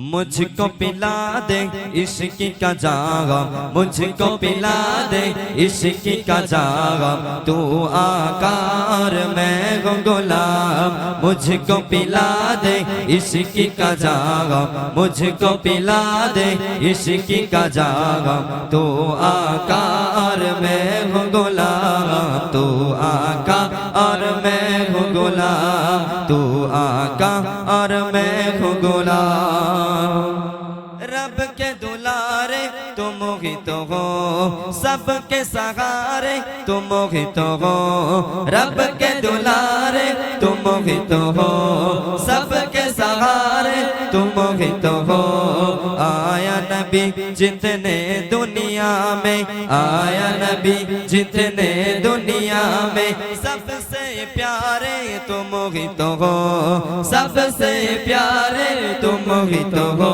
مجھ کو پلا دے عشق کا جاغا مجھ کو پلا دے عشق کا جاغا تو آکار میں غلام مجھ کو پلا دے عشق کا جاغا مجھ کو پلا دے عشق کا جاغا تو آکار میں غلام تو آکار اور میں غلام تو آکار اور میں غلام के दुलारे तुम मोहित हो सबके सहारे तुम मोहित हो रब के दुलारे तुम मोहित हो सबके सहारे तुम मोहित हो आया नबी जितने दुनिया में आया नबी जितने दुनिया में सबसे प्यारे तुम मोहित हो सबसे प्यारे तुम मोहित हो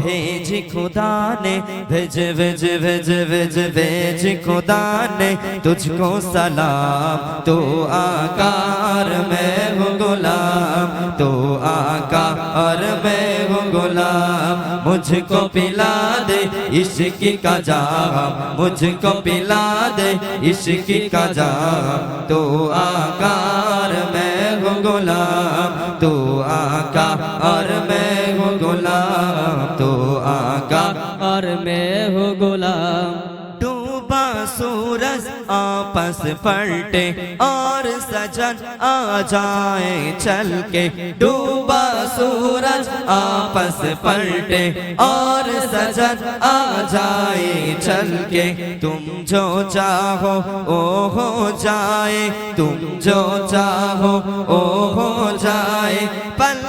भेज खुदा ने भेज भेज भेज भेज भेज खुदा ने तुझको सलाम तो आकार मैं हूँ गुलाम मुझको पिला दे इश्क का जाम मुझको पिला दे इश्क का जाम तो आकार मैं हूँ गुलाम سورج آپس پلٹے اور سجن آ جائے، چل کے ڈوبا سورج آپس پلٹے اور سجن آ جائے، چل کے تم جو چاہو، او ہو جائے، تم جو چاہو، او ہو جائے، پل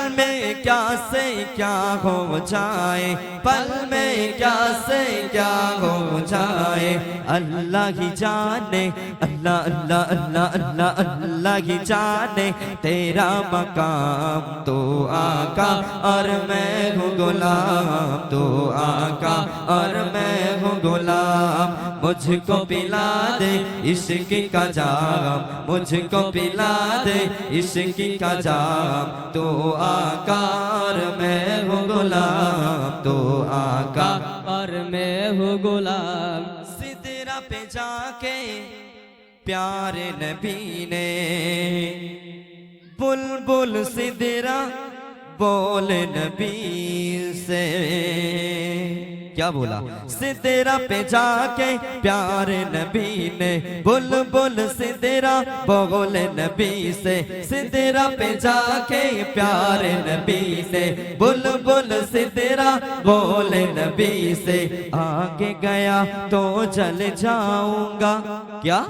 کیا سے کیا ہو جائے؟ پل میں کیا سے کیا ہو جائے؟ اللہ ہی جانے، اللہ اللہ اللہ اللہ اللہ ہی جانے۔ تیرا مقام تو آقا، اور میں ہوں غلام۔ تو آقا، اور میں ہوں غلام۔ مجھ کو پلا دے عشق کا جام۔ مجھ کو پلا دے عشق کا جام۔ تو آقا یار میں ہوں غلام، تو آقا اور میں ہوں غلام۔ صدرہ پہ جا کے پیار نبی نے بل بل صدرہ بول نبی سے۔ کیا بولا؟ سدرا پہ جا کے پیار نبی نے، بل بل سدرا، بغل نبی سے۔ سدرا پہ جا کے پیار نبی سے بل بل سدرا بول نبی سے۔ آگے گیا تو جل جاؤں گا۔ کیا؟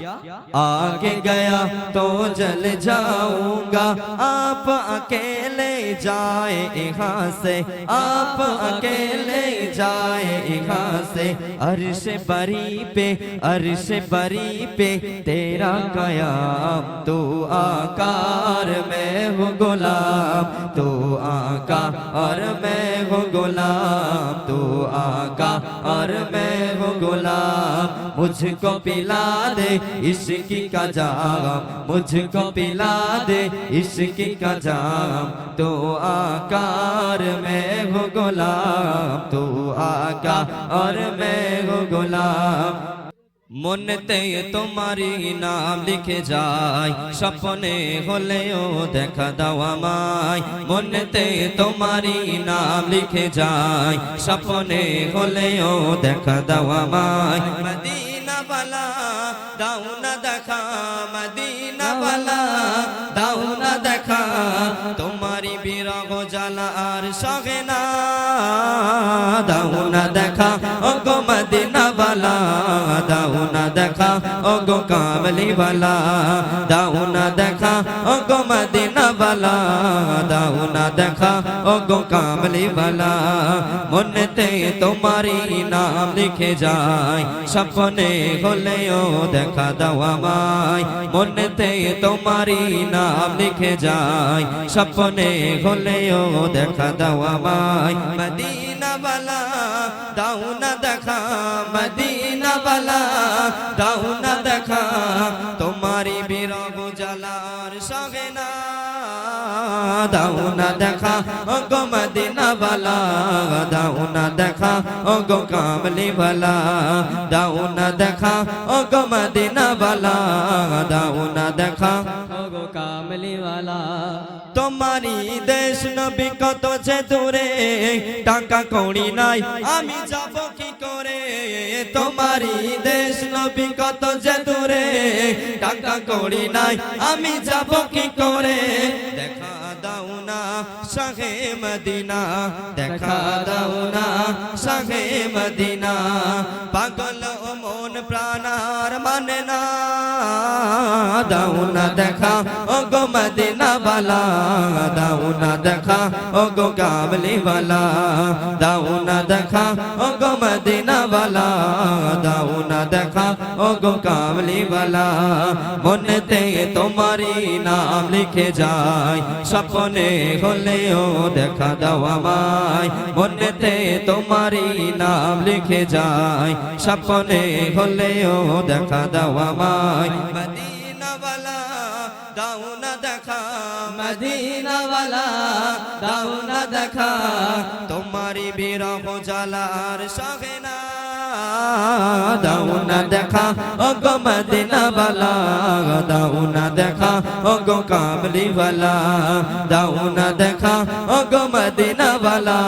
آگے گیا تو جل جاؤں گا۔ آپ اکیلے جائے یہاں سے۔ آپ اکیلے جائے یہاں سے عرش بری پہ، عرش بری پہ تیرا قیام، تو آکار میں ہوں غلام، تو آقا اور میں ہوں غلام، تو آقا اور میں ہوں غلام، مجھ کو پلا دے عشق کا جام، مجھ کو پلا دے عشق کا جام، تو آکار میں ہوں غلام، تو आका और मैं हूँ गुलाम মনেতে তোমারই নাম লিখে যায় স্বপ্নে হলেও দেখা দাও আমায় মনেতে তোমারই নাম লিখে যায় স্বপ্নে হলেও দেখা দাও আমায় মদিনা বালা দাও না দেখা বিরহ আর সগে না। দাও না দেখা ও গো মদিনা বালা দাও না দেখা। گو کاملی والا داؤنا دیکھا او مدینہ والا داؤنا دیکھا او کاملی والا منتے تمہاری نام لکھے جائیں شپنے کھلے او دیکھا دوا مائی منتے تمہاری نام لکھے جائیں شپنے کھلے او دیکھا دوا مائی مدینہ والا داؤنا دیکھا مدینہ والا داؤنا دیکھا দেখা তোমারি সগে না। দাও না দেখা ও গো মদিনা বালা দাও না দেখা ও গো কামলি বালা দাও না দেখা ও গো মদিনা বালা দাও না দেখা ও গো কামলিওয়ালা তোমারি দেশ নবী কত যে দূরে, টাকা কড়ি নাই, আমি যাব কি করে? তোমারি দেশ নবী কত যে দূরে। টাকা কড়ি নাই, আমি যাব কি করে? দেখা দাও না শাহে মদিনা, দেখা দাও না শাহে মদিনা। পাগল মন প্রাণার মানে না। দাও না দেখা ও গো মদিনা বালা। দাও না দেখা ও গো কাবলি বালা। দাও না দেখা ও বালা দাও না দেখা ও গো কাবলি বালা মনেতে তোমারি নাম লিখে যায় স্বপ্নে হলেও দেখা দাও আমায় মনেতে তোমারি নাম লিখে যায় স্বপ্নে হলেও দেখা দাও আমায় মদিনাওয়ালা দাও দেখা তোমারি বিরহ জালার সহেনা দাও না দেখা ও গো মদিনাওয়ালা দাও না দেখা ও গো কামলিওয়ালা দাও না দেখা ও গো মদিনাওয়ালা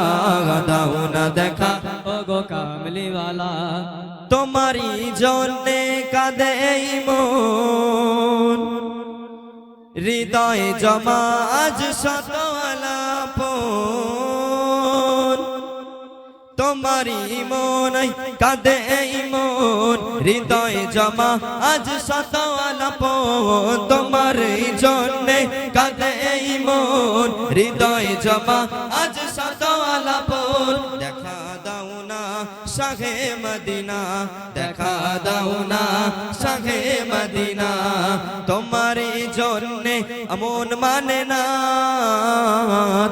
দাও না দেখা ও গো কামলিওয়ালা তোমারি জন্যে কাঁদে মন, হৃদয়ে জমা আজ শত আলাপন তোমারি মন কাঁদে মন, হৃদয়ে জমা, আজ শত আলাপন তোমার জন্যে কাঁদে মন, হৃদয়ে জমা, আজ শত আলাপন দেখা দাও না শাহে মদিনা, দেখা দাও না শাহে মদিনা তোমার জন্যে আমন মানে না।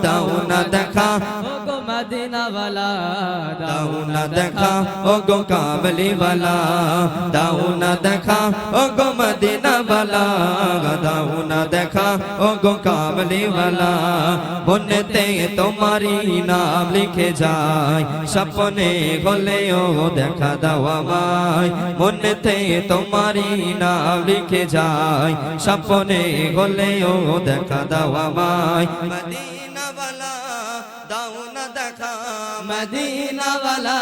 দাও না দেখা মদিনাওয়ালা দাও দেখা ও গো কাবলি দাও না দেখা ও গো মদিনা বালা দাও লিখে যায় স্বপ্নে হলেও দেখা দাও আমায় মনেতে তোমারি নাম লিখে যায় স্বপ্নে হলেও দেখা দাও আমায় মদিনা বালা দাও না দেখা مدینہ والا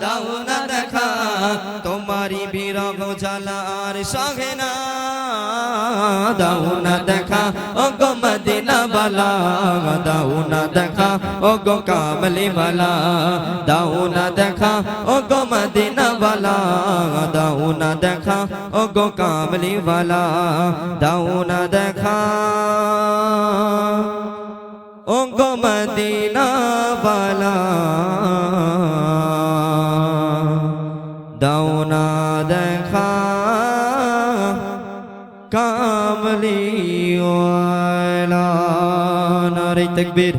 داؤ نہ دکھا تمہاری بھی رو جالا اور شوہنا داؤ نہ دکھا گو مدینہ والا داؤ نہ دکھا گو کاملی والا داؤ نہ دکھا او گو مدینہ والا داؤ نہ دکھا گو کاملی والا داؤ نہ دکھا ও গো মদিনা বালা। দাও না দেখা কামলি ওয়ালা। নারে তকবীর।